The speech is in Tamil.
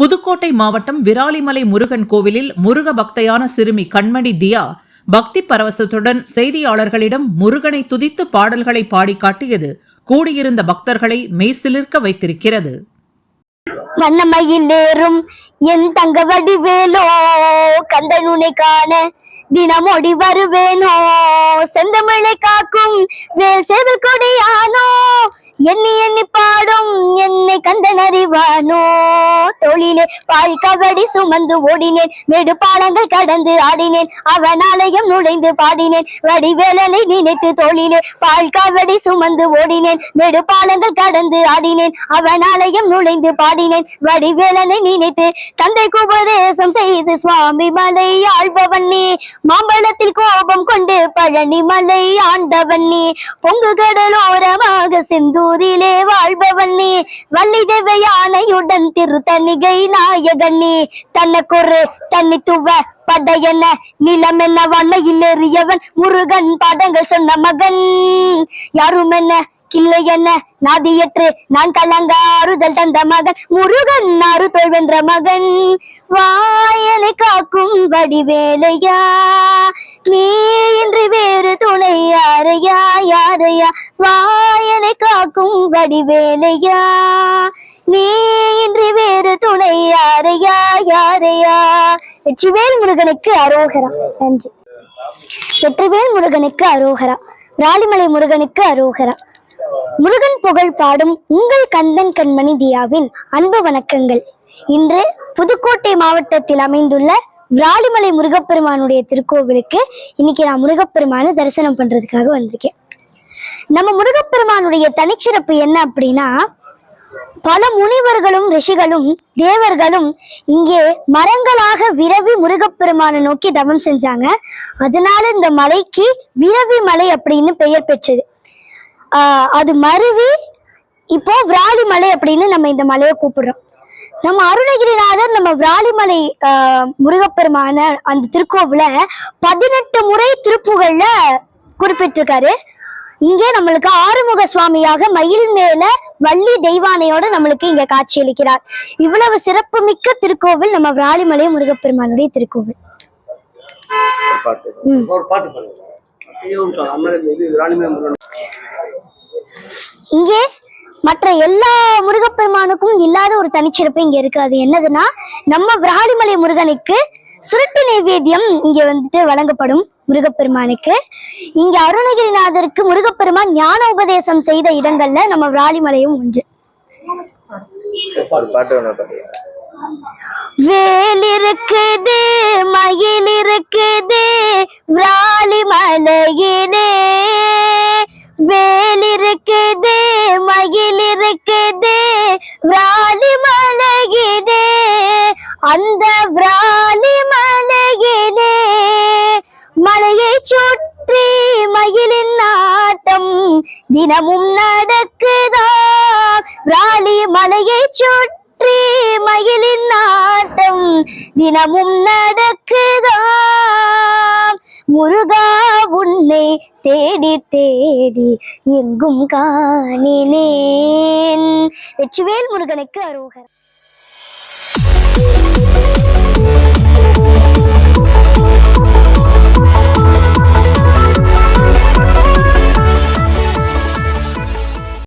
புதுக்கோட்டை மாவட்டம் விராலிமலை முருகன் கோவிலில் முருக பக்தையான சிறுமி கண்மணி தியா பக்தி பரவசத்துடன் செய்தியாளர்களிடம் முருகனை துதித்து பாடல்களை பாடி காட்டியது கூடியிருந்த பக்தர்களை மெய்சிலிர்க்க வைத்திருக்கிறது. வண்ணமயில் என் தங்க வடிவேலோ கந்தனுனை காண தினமொடி வருவேனோ செந்தமிழை காக்கும் வேல் சேவல் கொடியானோ எண்ணி எண்ணி பாடும் என்னை கந்தன் அறிவானோ. தொழிலே பால் கபடி சுமந்து ஓடினேன். மேடு பாலங்கள் கடந்து ஆடினேன். அவனாலயம் நுழைந்து பாடினேன். வடிவேலனை நினைத்து தொழிலே பால் கபடி சுமந்து ஓடினேன். மேடு பாலங்கள் கடந்து ஆடினேன். அவனாலயம் நுழைந்து பாடினேன். வடிவேலனை நினைத்து தந்தைக்கு உபதேசம் செய்து சுவாமி மலை ஆழ்பவன் நீ. மாம்பழத்தில் கோபம் கொண்டு பழனி மலை ஆண்டவன் நீ. பொங்கு கடலோரமாக செந்தூரிலே வாழ்பவன் நீ. வள்ளி தேவ யானையுடன் திருத்தணிகை நாயகன் நீ. தனக்கொரு தனித்துவ படையன நிலம் என்ன வண்ணையில் எறியவன் முருகன் பாடங்கள் சொன்ன மகன். யாரும் என்ன கிள்ளை என்ன நாதியற்று நான் கலங்க ஆறுதல் தந்த மகன். முருகன் ஆறு தோல்வென்ற மகன். வாயனை காக்கும் வடிவேலையா? நீ இன்றி வேறு துணை யாரையா? யாரையா? வாயனை காக்கும் வடிவேலையா? யாரையா யாரையா? வெற்றிவேல் முருகனுக்கு அரோகரா. நன்றி. வெற்றிவேல் முருகனுக்கு அரோகரா. ராலிமலை முருகனுக்கு அரோகரா. முருகன் புகழ் பாடும் உங்கள் கந்தன் கண்மணி தியாவின் அன்பு வணக்கங்கள். இன்று புதுக்கோட்டை மாவட்டத்தில் அமைந்துள்ள விராலிமலை முருகப்பெருமானுடைய திருக்கோவிலுக்கு இன்னைக்கு நான் முருகப்பெருமானை தரிசனம் பண்றதுக்காக வந்திருக்கேன். நம்ம முருகப்பெருமானுடைய தனிச்சிறப்பு என்ன அப்படின்னா பல முனிவர்களும் ரிஷிகளும் தேவர்களும் இங்கே மரங்களாக விரவி முருகப்பெருமானை நோக்கி தவம் செஞ்சாங்க. அதனால இந்த மலைக்கு விரவி மலை அப்படின்னு பெயர் பெற்றது. ஆஹ் அது மருவி இப்போ விராலிமலை அப்படின்னு நம்ம இந்த மலையை கூப்பிடுறோம். நம்ம அருணகிரிநாதர் நம்ம விராலிமலை ஆஹ் முருகப்பெருமான அந்த திருக்கோவில பதினெட்டு முறை திருப்புகள்ல குறிப்பிட்டிருக்காரு. இங்கே நம்மளுக்கு ஆறுமுக சுவாமியாக மயில் மேல வள்ளி தெய்வானையோட நம்மளுக்கு இங்க காட்சியளிக்கிறார் இவ்வளவு சிறப்புமிக்க திருக்கோவில் நம்ம விராலிமலை முருகப்பெருமானுடைய திருக்கோவில். இங்கே மற்ற எல்லா முருகப்பெருமானுக்கும் இல்லாத ஒரு தனிச்சிறப்பு இங்க இருக்கு. அது என்னதுன்னா நம்ம விராலிமலை முருகனுக்கு சுருட்டு நைவேத்தியம் இங்க வந்துட்டு வழங்கப்படும் முருகப்பெருமானுக்கு. இங்க அருணகிரிநாதருக்கு முருகப்பெருமான் ஞான உபதேசம் செய்த இடங்கள்ல நம்ம விராலிமலையும் ஒன்று வேலிருக்குது வேல் இருக்குது மயில் இருக்குது விராலி மலையிலே வேல் இருக்குது மயில் இருக்குது விராலி மலையிலே அந்த விரா சுற்றி மயிலின் நாட்டம் தினமும் நடக்குதா? ராலி மலையை சுற்றி மயிலின் நாட்டம் தினமும் நடக்குதா? முருகா உன்னை தேடி தேடி எங்கும் காணினேன். வெற்றிவேல் முருகனுக்கு அரோகர்.